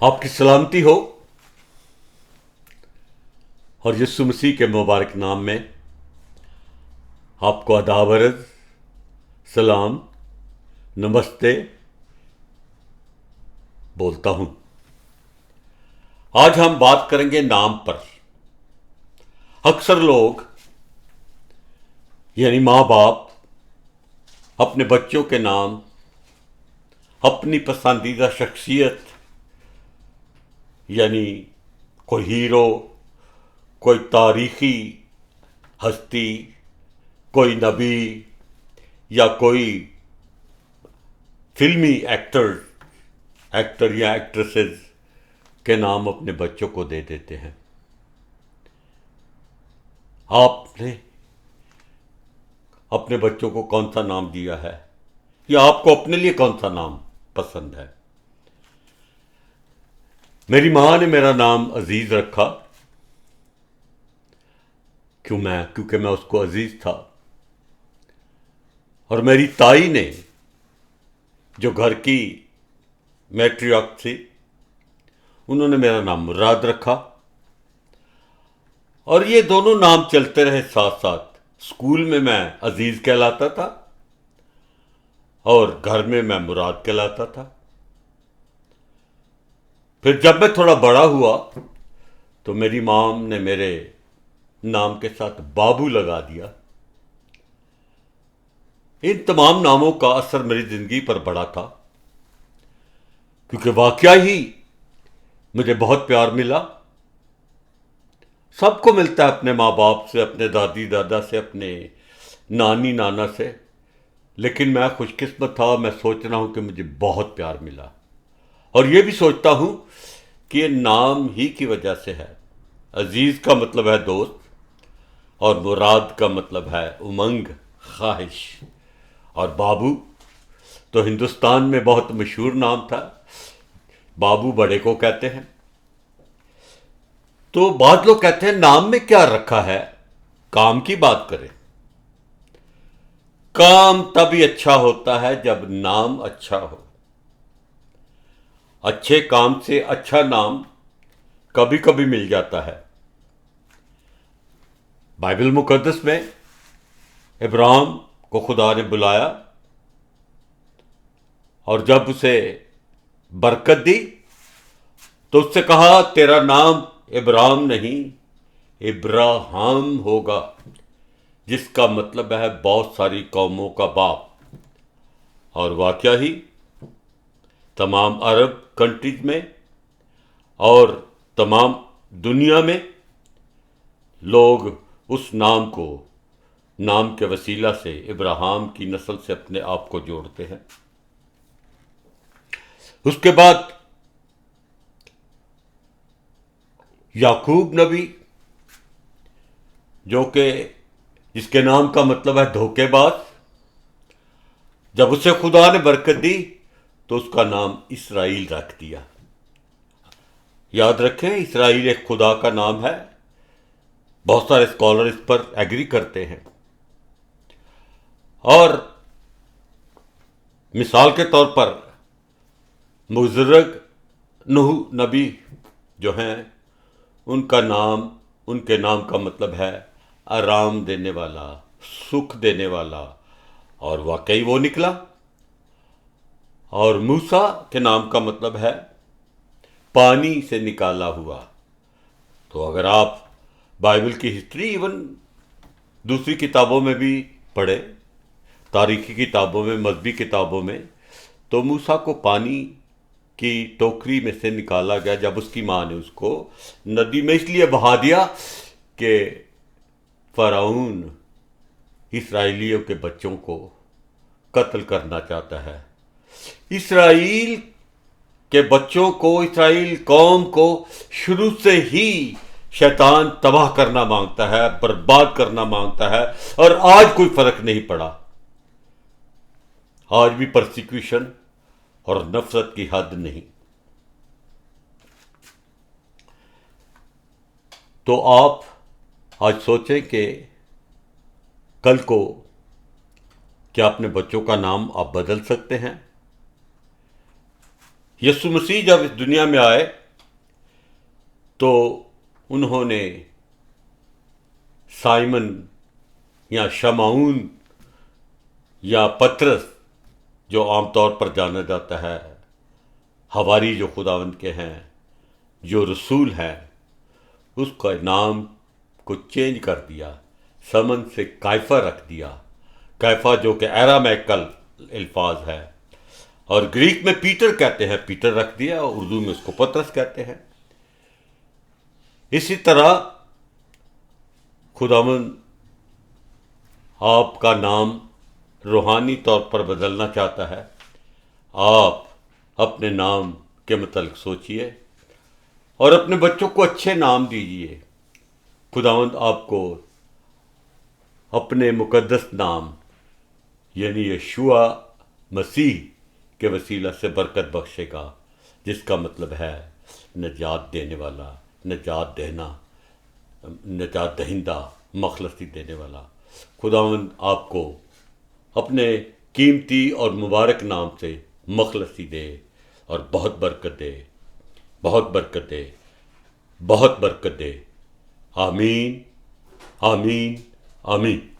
آپ کی سلامتی ہو اور یسو مسیح کے مبارک نام میں آپ کو اداورز سلام، نمستے بولتا ہوں۔ آج ہم بات کریں گے نام پر۔ اکثر لوگ یعنی ماں باپ، اپنے بچوں کے نام، اپنی پسندیدہ شخصیت یعنی کوئی ہیرو، کوئی تاریخی ہستی، کوئی نبی یا کوئی فلمی ایکٹر ایکٹر یا ایکٹریسز کے نام اپنے بچوں کو دے دیتے ہیں۔ آپ نے اپنے بچوں کو کون سا نام دیا ہے؟ یا آپ کو اپنے لیے کون سا نام پسند ہے؟ میری ماں نے میرا نام عزیز رکھا کیوں میں کیونکہ میں اس کو عزیز تھا۔ اور میری تائی نے جو گھر کی میٹریک تھی، انہوں نے میرا نام مراد رکھا۔ اور یہ دونوں نام چلتے رہے ساتھ ساتھ۔ اسکول میں میں عزیز کہلاتا تھا اور گھر میں میں مراد کہلاتا تھا۔ پھر جب میں تھوڑا بڑا ہوا تو میری مام نے میرے نام کے ساتھ بابو لگا دیا۔ ان تمام ناموں کا اثر میری زندگی پر بڑا تھا۔ کیونکہ واقعہ ہی مجھے بہت پیار ملا۔ سب کو ملتا ہے اپنے ماں باپ سے، اپنے دادی دادا سے، اپنے نانی نانا سے۔ لیکن میں خوش قسمت تھا، میں سوچ رہا ہوں کہ مجھے بہت پیار ملا۔ اور یہ بھی سوچتا ہوں کہ یہ نام ہی کی وجہ سے ہے۔ عزیز کا مطلب ہے دوست اور مراد کا مطلب ہے امنگ، خواہش۔ اور بابو تو ہندوستان میں بہت مشہور نام تھا۔ بابو بڑے کو کہتے ہیں۔ تو بعض لوگ کہتے ہیں، نام میں کیا رکھا ہے؟ کام کی بات کریں۔ کام تبھی اچھا ہوتا ہے جب نام اچھا ہو۔ اچھے کام سے اچھا نام کبھی کبھی مل جاتا ہے۔ بائبل مقدس میں ابراہم کو خدا نے بلایا اور جب اسے برکت دی تو اس سے کہا، تیرا نام ابراہم نہیں ابراہم ہوگا، جس کا مطلب ہے بہت ساری قوموں کا باپ۔ اور واقعہ ہی تمام عرب کنٹریز میں اور تمام دنیا میں لوگ اس نام کو، نام کے وسیلہ سے ابراہم کی نسل سے اپنے آپ کو جوڑتے ہیں۔ اس کے بعد یعقوب نبی، جو کہ جس کے نام کا مطلب ہے دھوکے باز، جب اسے خدا نے برکت دی تو اس کا نام اسرائیل رکھ دیا۔ یاد رکھیں، اسرائیل ایک خدا کا نام ہے۔ بہت سارے اسکالر اس پر ایگری کرتے ہیں۔ اور مثال کے طور پر مزرگ نح نبی جو ہیں، ان کا نام، ان کے نام کا مطلب ہے آرام دینے والا، سکھ دینے والا۔ اور واقعی وہ نکلا۔ اور موسا کے نام کا مطلب ہے پانی سے نکالا ہوا۔ تو اگر آپ بائبل کی ہسٹری ایون دوسری کتابوں میں بھی پڑھے تاریخی کتابوں میں، مذہبی کتابوں میں، تو موسا کو پانی کی ٹوکری میں سے نکالا گیا۔ جب اس کی ماں نے اس کو ندی میں اس لیے بہا دیا کہ فراؤن اسرائیلیوں کے بچوں کو قتل کرنا چاہتا ہے۔ اسرائیل کے بچوں کو، اسرائیل قوم کو شروع سے ہی شیطان تباہ کرنا مانگتا ہے، برباد کرنا مانگتا ہے اور آج کوئی فرق نہیں پڑا۔ آج بھی پرسیکیوشن اور نفرت کی حد نہیں۔ تو آپ آج سوچیں کہ کل کو کیا اپنے بچوں کا نام آپ بدل سکتے ہیں؟ یسو مسیح جب اس دنیا میں آئے تو انہوں نے سائمن یا شماؤن یا پترس جو عام طور پر جانا جاتا ہے ہواری جو خداوند کے ہیں، جو رسول ہیں، اس کا نام کو چینج کر دیا، سمن سے کائفہ رکھ دیا۔ کیفا جو کہ ایرامیکل الفاظ ہے۔ اور گریک میں پیٹر کہتے ہیں، پیٹر رکھ دیا اور اردو میں اس کو پترس کہتے ہیں۔ اسی طرح خداون آپ کا نام روحانی طور پر بدلنا چاہتا ہے۔ آپ اپنے نام کے متعلق سوچئے اور اپنے بچوں کو اچھے نام دیجیے۔ خداوند آپ کو اپنے مقدس نام یعنی یشوع مسیح کے وسیلہ سے برکت بخشے گا، جس کا مطلب ہے نجات دینے والا، نجات دینا، نجات دہندہ، مخلصی دینے والا۔ خداون آپ کو اپنے قیمتی اور مبارک نام سے مخلصی دے اور بہت برکت دے، بہت برکت دے، بہت برکت دے۔ آمین آمین آمین۔